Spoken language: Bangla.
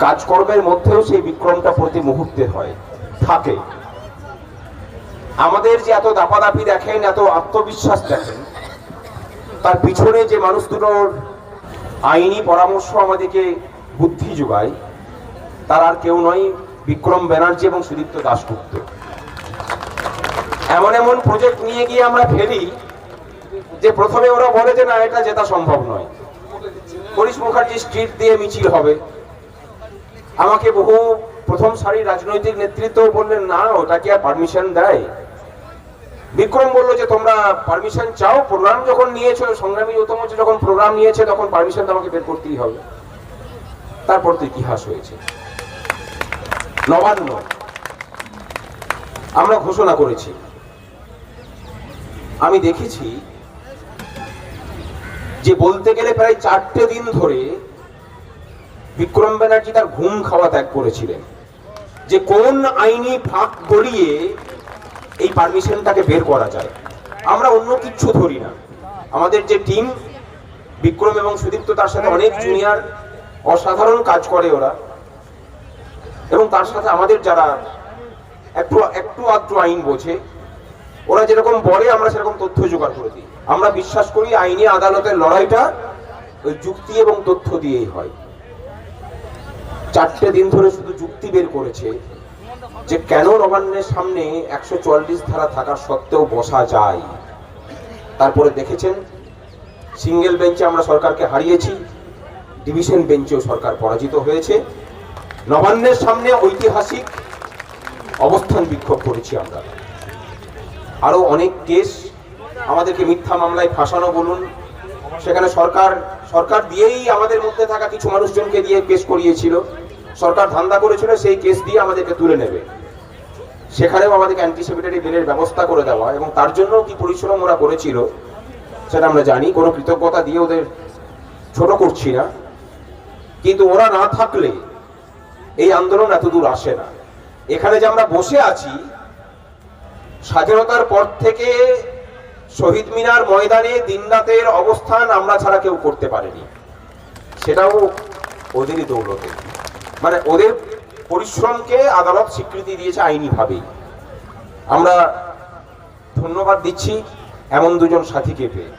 কাজকর্মের মধ্যেও সেই বিক্রমটা প্রতি মুহূর্তে হয়, থাকে। আমাদের যে এত দাপাদাপি দেখেন, এত আত্মবিশ্বাস দেখেন, তার পিছনে যে মানুষ দুটোর আইনি পরামর্শ আমাদেরকে বুদ্ধি যোগায়, তার আর কেউ নয়, বিক্রম ব্যানার্জি এবং সুদীপ্ত দাশগুপ্ত। এমন এমন প্রজেক্ট নিয়ে গিয়ে আমরা ফেলি, যে প্রথমে ওরা বলে যে, না, এটা জেতা সম্ভব নয়। হরিশ মুখার্জি স্ট্রিট দিয়ে মিছিল হবে। আমাকে বহু প্রথম সারির রাজনৈতিক নেতৃত্ব বললেন, না ওটা কি আর পারমিশন দেয়। বিক্রম বলল যে, তোমরা পারমিশন চাও? প্রোগ্রাম যখন নিয়েছো, সংগ্রামী যৌথ যখন প্রোগ্রাম নিয়েছে, তখন পারমিশন আমাকে বের করতেই হবে। তারপর তো ইতিহাস হয়েছে। নবান্ন। আমরা ঘোষণা করেছি। আমি দেখেছি যে, বলতে গেলে প্রায় চারটে দিন ধরে বিক্রম ব্যানার্জি তার ঘুম খাওয়া ত্যাগ করেছিলেন। যে কোন আইনি ফাঁক গড়িয়ে এই পারমিশনটাকে বের করা যায়। আমরা অন্য কিচ্ছু ধরি না। আমাদের যে টিম বিক্রম এবং সুদীপ্ত তার সাথে অনেক জুনিয়র অসাধারণ কাজ করে ওরা। এবং তার সাথে আমাদের যারা একটু একটু আধটু আইন বোঝে, ওরা যেরকম বলে, আমরা সেরকম তথ্য জোগাড় করে দিই। আমরা বিশ্বাস করি আইনি আদালতের লড়াইটা ওই যুক্তি এবং তথ্য দিয়েই হয়। চারটে দিন ধরে শুধু যুক্তি বের করেছে যে কেন নবান্নের সামনে একশো চুয়াল্লিশ ধারা থাকা সত্ত্বেও বসা যায়। তারপরে দেখেছেন, সিঙ্গেল বেঞ্চে আমরা সরকারকে হারিয়েছি, ডিভিশন বেঞ্চেও সরকার পরাজিত হয়েছে। নবান্নের সামনে ঐতিহাসিক অবস্থান বিক্ষোভ করেছি আমরা। আরও অনেক কেস, আমাদেরকে মিথ্যা মামলায় ফাঁসানো বলুন সেখানে সরকার সরকার দিয়েই আমাদের মধ্যে থাকা কিছু মানুষজনকে দিয়ে কেস করিয়েছিল। সরকার ধান্দা করেছিল, সেই কেস দিয়ে আমাদেরকে তুলে নেবে। সেখানেও আমাদেরকে অ্যান্টিসিপেটরি বিলের ব্যবস্থা করে দেওয়া এবং তার জন্য কি পরিশ্রম ওরা করেছিল, সেটা আমরা জানি। কোনো কৃতজ্ঞতা দিয়ে ওদের ছোট করছি না। কিন্তু ওরা না থাকলে এই আন্দোলন এত দূর আসে না। এখানে যে আমরা বসে আছি, স্বাধীনতার পর থেকে শহীদ মিনার ময়দানে দিনরাতের অবস্থান আমরা ছাড়া কেউ করতে পারেনি। সেটাও ওদেরই দৌলতে। মানে ওদের পরিশ্রমকে আদালত স্বীকৃতি দিয়েছে আইনিভাবেই। আমরা ধন্যবাদ দিচ্ছি এমন দুজন সাথীকে পেয়ে।